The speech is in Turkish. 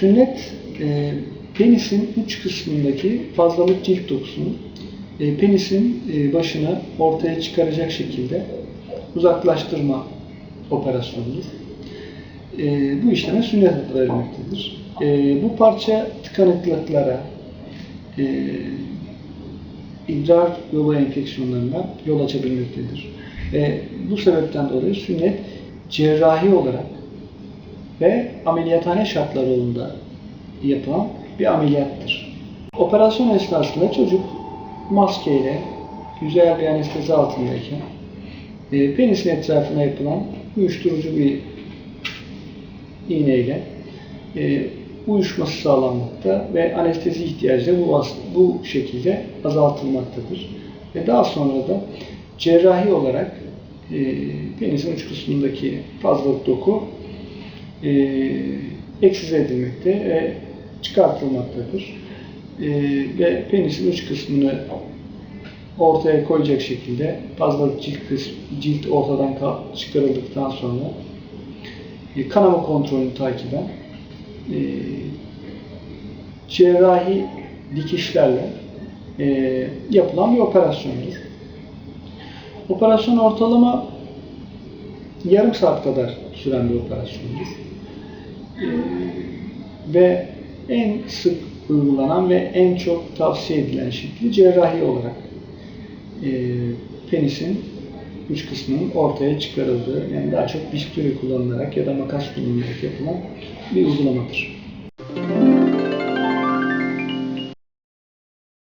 sünnet e, penisin uç kısmındaki fazlalık cilt dokusunu e, penisin e, başına ortaya çıkaracak şekilde uzaklaştırma operasyonudur. E, bu işleme sünnet adı verilmektedir. E, bu parça tıkanıklıklara, e, idrar yolu enfeksiyonlarına yol açabilmektedir. E, bu sebepten dolayı sünnet cerrahi olarak ve ameliyathane şartlarında yapılan bir ameliyattır. Operasyon esnasında çocuk maskeyle güzel bir anestezi altındayken e, penisin etrafına yapılan uyuşturucu bir iğneyle e, uyuşması sağlanmakta ve anestezi ihtiyacı da bu, bu şekilde azaltılmaktadır. Ve daha sonra da cerrahi olarak e, penisin uç kısmındaki fazlalık doku e, eksize edilmekte ve çıkartılmaktadır. E, ve penisin uç kısmını ortaya koyacak şekilde fazlalık cilt, kısmı, cilt ortadan çıkarıldıktan sonra e, kanama kontrolünü takiben e, cerrahi dikişlerle e, yapılan bir operasyondur. Operasyon ortalama yarım saat kadar süren bir operasyondur. Ve en sık uygulanan ve en çok tavsiye edilen şekli cerrahi olarak e, penisin uç kısmının ortaya çıkarıldığı, yani daha çok bisturi kullanılarak ya da makas kullanılarak yapılan bir uygulamadır.